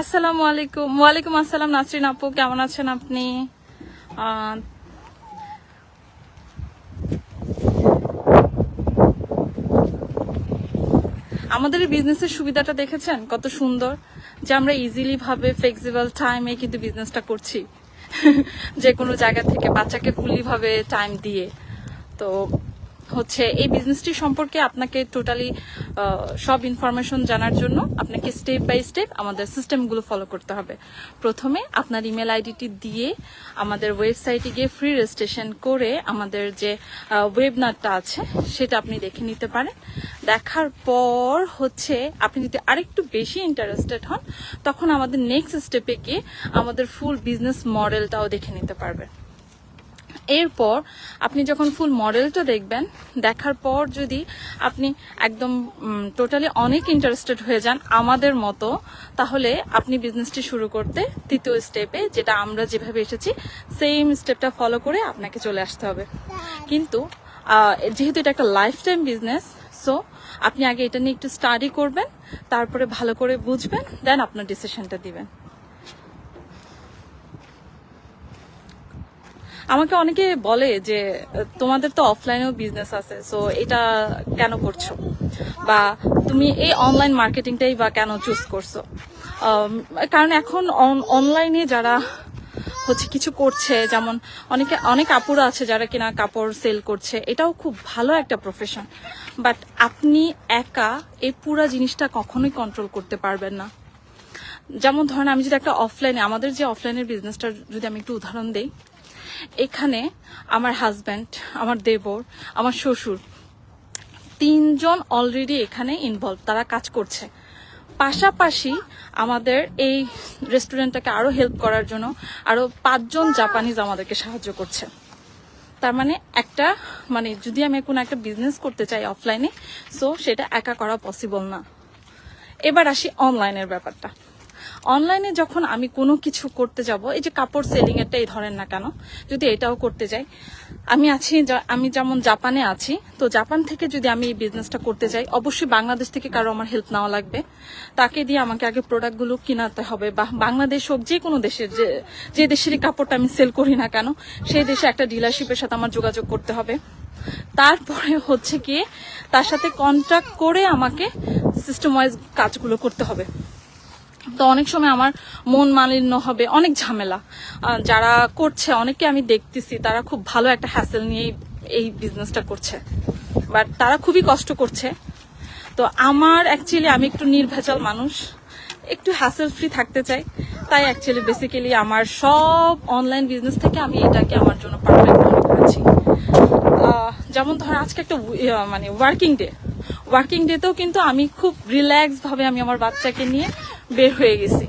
আসসালামু আলাইকুম। ওয়ালাইকুম আসসালাম নাসরিন আপু, কেমন আছেন আপনি? আমাদের এই বিজনেসের সুবিধাটা দেখেছেন? কত সুন্দর যে আমরা ইজিলি ভাবে ফ্লেক্সিবল টাইমে কিন্তু বিজনেসটা করছি। যে কোনো জায়গা থেকে বাচ্চাকে ফুলি ভাবে টাইম দিয়ে। তো হচ্ছে এই বিজনেসটি সম্পর্কে আপনাকে টোটালি সব ইনফরমেশন জানার জন্য আপনাকে স্টেপ বাই স্টেপ আমাদের সিস্টেমগুলো ফলো করতে হবে। প্রথমে আপনার ইমেল আইডিটি দিয়ে আমাদের ওয়েবসাইটে গিয়ে ফ্রি রেজিস্ট্রেশন করে আমাদের যে ওয়েবনারটা আছে, সেটা আপনি দেখে নিতে পারেন। দেখার পর হচ্ছে আপনি যদি আরেকটু বেশি ইন্টারেস্টেড হন, তখন আমাদের নেক্সট স্টেপে গিয়ে আমাদের ফুল বিজনেস মডেলটাও দেখে নিতে পারবেন। এরপর আপনি যখন ফুল মডেলটা দেখবেন, দেখার পর যদি আপনি একদম টোটালি অনেক ইন্টারেস্টেড হয়ে যান আমাদের মতো, তাহলে আপনি বিজনেসটি শুরু করতে তৃতীয় স্টেপে যেটা আমরা যেভাবে এসেছি সেম স্টেপটা ফলো করে আপনাকে চলে আসতে হবে। কিন্তু যেহেতু এটা একটা লাইফ টাইম বিজনেস সো আপনি আগে এটা নিয়ে একটু স্টাডি করবেন, তারপরে ভালো করে বুঝবেন দেন আপনার ডিসিশনটা দিবেন। আমাকে অনেকে বলে যে, তোমাদের তো অফলাইনেও বিজনেস আছে সো এটা কেন করছ? বা তুমি এই অনলাইন মার্কেটিংটাই বা কেন চুজ করছ? কারণ এখন অনলাইনে যারা হচ্ছে কিছু করছে, যেমন অনেকে, অনেক আপুরা আছে যারা কিনা কাপড় সেল করছে, এটাও খুব ভালো একটা প্রফেশন বাট আপনি একা এই পুরা জিনিসটা কখনোই কন্ট্রোল করতে পারবেন না। যেমন ধরেন, আমি যদি একটা অফলাইনে আমাদের যে অফলাইনের বিজনেসটা যদি আমি একটু উদাহরণ দেই এখানে আমার হাজব্যান্ড আমার দেবর, আমার শ্বশুর, তিনজন অলরেডি এখানে ইনভলভ তারা কাজ করছে। পাশাপাশি আমাদের এই রেস্টুরেন্টটাকে আরও হেল্প করার জন্য আরও পাঁচজন জাপানিজ আমাদেরকে সাহায্য করছে। তার মানে একটা মানে যদি আমি কোনো একটা বিজনেস করতে চাই অফলাইনে সো সেটা একা করা পসিবল না। এবার আসি অনলাইনের ব্যাপারটা। অনলাইনে যখন আমি কোনো কিছু করতে যাব, এই যে কাপড় সেলিং এরটাই ধরেন না কেন, যদি এটাও করতে যাই, আমি আছি আমি যেমন জাপানে আছি, তো জাপান থেকে যদি আমি এই বিজনেসটা করতে যাই, অবশ্যই বাংলাদেশ থেকে কারও আমার হেল্প নেওয়া লাগবে। তাকে দিয়ে আমাকে আগে প্রোডাক্টগুলো কিনাতে হবে, বা বাংলাদেশ হোক যে কোনো দেশের, যে যে দেশেরই কাপড়টা আমি সেল করি না কেন, সেই দেশে একটা ডিলারশিপের সাথে আমার যোগাযোগ করতে হবে। তারপরে হচ্ছে কি, তার সাথে কন্ট্রাক্ট করে আমাকে সিস্টেম ওয়াইজ কাজগুলো করতে হবে। তো অনেক সময় আমার মন মালিন্য হবে, অনেক ঝামেলা। যারা করছে অনেকে আমি দেখতেছি, তারা খুব ভালো একটা হ্যাসেল নিয়ে এই বিজনেসটা করছে। বাট তারা খুবই কষ্ট করছে। তো আমার অ্যাকচুয়ালি আমি একটু নির্ভেজাল মানুষ, একটু হ্যাসেল ফ্রি থাকতে চাই। তাই অ্যাকচুয়ালি বেসিক্যালি আমার সব অনলাইন বিজনেস থেকে আমি এটাকে আমার জন্য পারফেক্ট মনে করেছি। যেমন ধর আজকে একটা মানে ওয়ার্কিং ডে ওয়ার্কিং ডেতেও কিন্তু আমি খুব রিল্যাক্স ভাবে আমি আমার বাচ্চাকে নিয়ে বের হয়ে গেছি।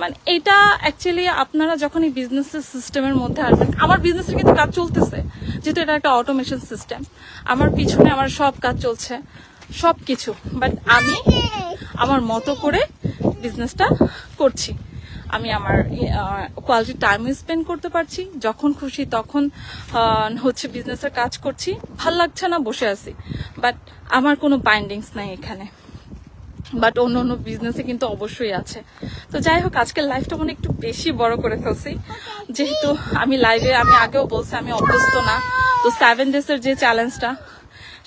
মানে এটা অ্যাকচুয়ালি আপনারা যখন এই বিজনেস সিস্টেমের মধ্যে আসবেন, আমার বিজনেসের কিন্তু কাজ চলতেছে, যেহেতু এটা একটা অটোমেশন সিস্টেম আমার পিছনে আমার সব কাজ চলছে সব কিছু বাট আমি আমার মতো করে বিজনেসটা করছি। আমি আমার কোয়ালিটি টাইম স্পেন্ড করতে পারছি, যখন খুশি তখন হচ্ছে বিজনেসের কাজ করছি। ভালো লাগছে না বসে আছি। বাট আমার কোনো বাইন্ডিংস নাই এখানে। বাট অন্য অন্য বিজনেসে কিন্তু অবশ্যই আছে। তো যাই হোক, আজকের লাইফটা মনে একটু বেশি বড় করে ফেলছি। যেহেতু আমি লাইভে আমি আগেও বলছি, আমি অভ্যস্ত না। তো সেভেন ডেজের যে চ্যালেঞ্জটা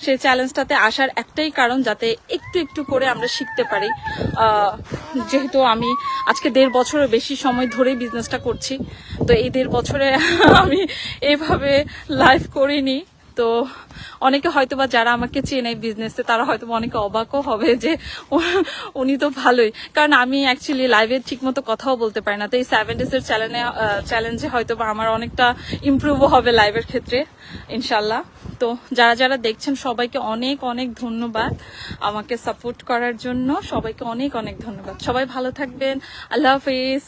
সেই চ্যালেঞ্জটাতে আসার একটাই কারণ যাতে একটু একটু করে আমরা শিখতে পারি। যেহেতু আমি আজকে দেড় বছরের বেশি সময় ধরেই বিজনেসটা করছি, তো এই দেড় বছরে আমি এভাবে লাইভ করিনি। তো অনেকে হয়তো বা যারা আমাকে চেনে বিজনেসে তারা হয়তো অনেকে অবাকও হবে যে উনি তো ভালোই। কারণ আমি অ্যাকচুয়ালি লাইভে ঠিক মতো কথাও বলতে পারি না। তো এই সেভেন ডেজ এর চ্যালেঞ্জে চ্যালেঞ্জে হয়তো বা আমার অনেকটা ইমপ্রুভও হবে লাইভের ক্ষেত্রে ইনশাল্লাহ তো যারা যারা দেখছেন, সবাইকে অনেক অনেক ধন্যবাদ আমাকে সাপোর্ট করার জন্য। সবাইকে অনেক অনেক ধন্যবাদ। সবাই ভালো থাকবেন। আল্লাহ হাফিজ।